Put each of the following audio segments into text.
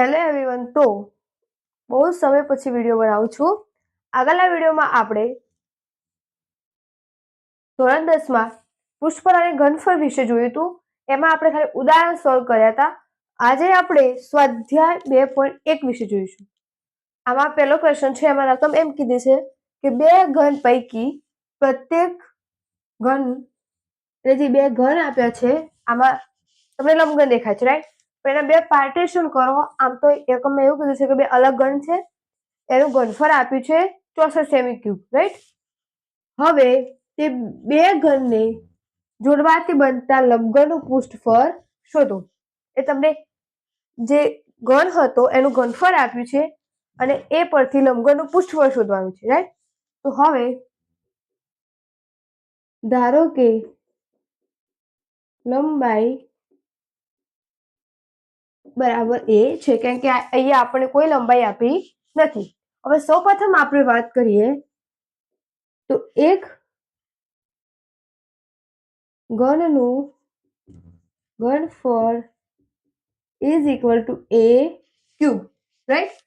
Hello everyone તો બહુ સમય પછી વીડિયો બનાવું છું. આગળના વિડીયોમાં આપણે ધોરણ દસમાં પુષ્પર અને ઘનફળ વિશે જોયું હતું. એમાં આપણે ખાલી ઉદાહરણ સોલ્વ કર્યા હતા. આજે આપણે સ્વાધ્યાય બે પોઈન્ટ એક વિશે જોઈશું. આમાં પહેલો ક્વેશ્ચન છે, એમાં રકમ એમ કીધી છે કે બે ઘન પૈકી પ્રત્યેક ઘન, એટલે જે બે ઘન આપ્યા છે, આમાં તમને લંબઘન દેખાય છે રાઈટ એના બે પાર્ટીશન કરો. આમ તો એકમે એવું કીધું છે કે બે અલગ ગણ છે. એનું ઘનફળ આપ્યું છે ચોસઠ સેમી ક્યુબ રાઈટ હવે તે બે ઘનને જોડવાથી બનતા લંબઘનનું પૃષ્ઠફળ શોધો. એ તમને જે ઘન હતો એનું ઘનફળ આપ્યું છે અને એ પરથી લંબઘનનું પૃષ્ઠફળ શોધવાનું છે રાઈટ તો હવે ધારો કે લંબાઈ બરાબર એ છે કેમ કે અહીંયા આપણે કોઈ લંબાઈ આપી નથી. હવે સૌપ્રથમ આપણે વાત કરીએ તો એક ઘનનું ઘનફળ is equal to A cube right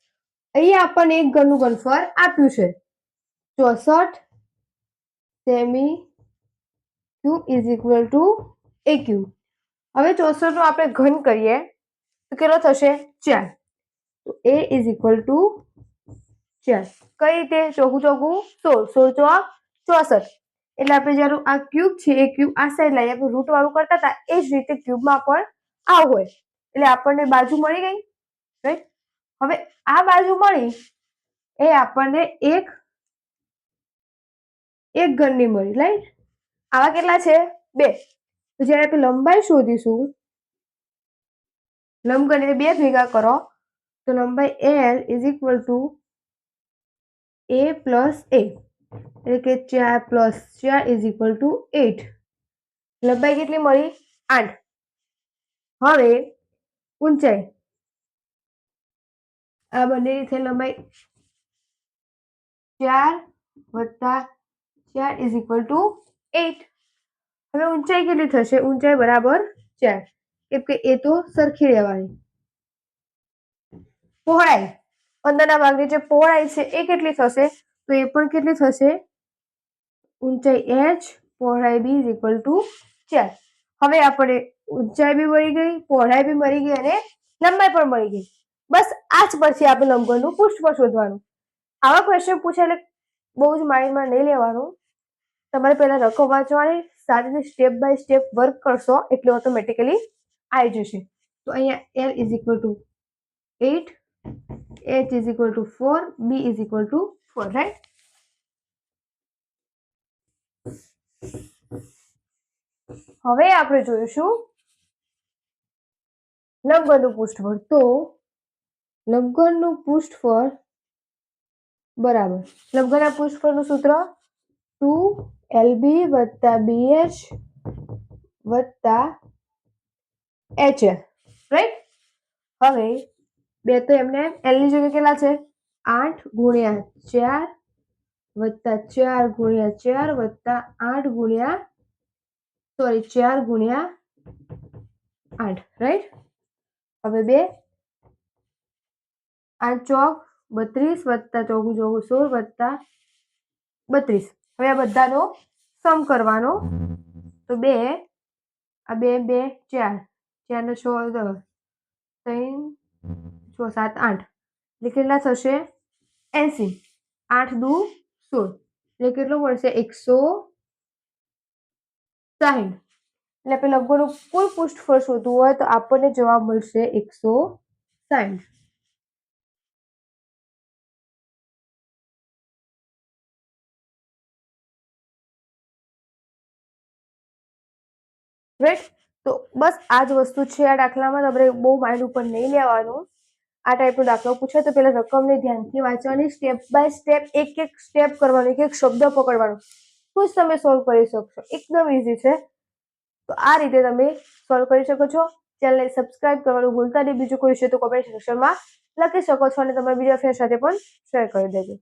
અહીંયા આપણને એક ઘનનું ઘનફળ આપ્યું છે. ચોસઠ semi Q is equal to A cube હવે ચોસઠનું આપણે ઘન કરીએ. તો કેટલો થશે? ચાર. તો એ ઇઝ ઇક્વલ ટુ ચાર. કઈ રીતે? ચોખ્ખું ચોખ્ખું સોળ. સોળ ચોક ચોસઠ. એટલે આપણે જ્યારે આ ક્યુબ છે, એ ક્યુબ આ સાઈડ લઈએ આપણે રૂટ વાળું કરતા હતા, એ જ રીતે ક્યુબમાં પણ આ હોય. એટલે આપણને બાજુ મળી ગઈ રાઈટ હવે આ બાજુ મળી, એ આપણને એક એક ઘનની મળી રાઈટ આવા કેટલા છે? બે. તો જ્યારે આપણે લંબાઈ શોધીશું લંબઘન એટલે બે ભેગા કરો, તો લંબાઈ L is equal to A plus A એટલે કે ચાર પ્લસ ચાર ઇઝ ઇક્વલ ટુ એટ લંબાઈ કેટલી મળી? આઠ. હવે ઊંચાઈ. આ બંને રીતે લંબાઈ ચાર વત્તા ચાર ઇઝ ઇક્વલ ટુ એટ હવે ઊંચાઈ કેટલી થશે? ઊંચાઈ બરાબર ચાર. કેમ કે એ તો સરખી રહેવાની. પહોળાઈ. અંદરના ભાગની જે પહોળાઈ છે એ કેટલી થશે? તો એ પણ કેટલી થશે? ઊંચાઈ એચ પહોળાઈ બી ઇઝ ઇક્વલ ટુ ચાર. હવે આપણે ઊંચાઈ બી મળી ગઈ, પહોળાઈ બી મળી ગઈ અને લંબાઈ પણ મળી ગઈ. બસ આ જ પછી આપણે લંબઘનનું પૃષ્ઠફળ શોધવાનું. આવા ક્વેશ્ચન પૂછે એટલે બહુ જ માઇન્ડમાં નહીં લેવાનું. તમારે પહેલાં રકમ વાંચવાની સાથે સ્ટેપ બાય સ્ટેપ વર્ક કરશો, એટલે ઓટોમેટિકલી આવી જશે. તો અહીંયા L is equal to eight H is equal to four B is equal to four right હવે આપણે જોઈશું લંબઘનનું પૃષ્ઠફળ. તો લંબઘનનું પૃષ્ઠફળ બરાબર. લંબઘનના પૃષ્ઠફળનું સૂત્ર ટુ એલબી વત્તા બી એચ વત્તા એચ રાઈટ હવે બે તો એમને એલની જગ્યાએ કેટલા છે? આઠ ગુણ્યા ચાર વત્તા ચાર ગુણ્યા ચાર વત્તા આઠ ગુણ્યા સોરી ચાર ગુણ્યા આઠ રાઈટ હવે બે, આઠ ચોક બત્રીસ વત્તા ચોગું ચોગું સોળ વત્તા બત્રીસ. હવે આ બધાનો સમ કરવાનો. તો બે, આ બે બે, ચાર. ચાર છ દસ ત્રણ, છ, સાત, આઠ. એટલે કેટલા થશે એસી. આઠ, દુ, સોળ. એટલે કેટલું મળશે? એકસો સાહીઠ. એટલે આપણે લગભગ કુલ પૃષ્ઠફળ શોધવું હોય તો આપણને જવાબ મળશે એકસો સાહીઠ. રાઈટ તો બસ આ જ વસ્તુ છે આ દાખલામાં તમારે બહુ માઇન્ડ ઉપર નહીં લેવાનું. આ ટાઈપનો દાખલો પૂછે, તો પેલા રકમને ધ્યાનથી વાંચવાની સ્ટેપ બાય સ્ટેપ એક એક સ્ટેપ કરવાનું, એક એક શબ્દ પકડવાનો. તો જ તમે સોલ્વ કરી શકશો. એકદમ ઇઝી છે. તો આ રીતે તમે સોલ્વ કરી શકો છો. ચેનલને સબસ્ક્રાઇબ કરવાનું ભૂલતા નહીં. બીજું કોઈ છે તો કોમેન્ટ સેક્શનમાં લખી શકો છો અને તમારા બીજા ફ્રેન્ડ સાથે પણ શેર કરી દેજો.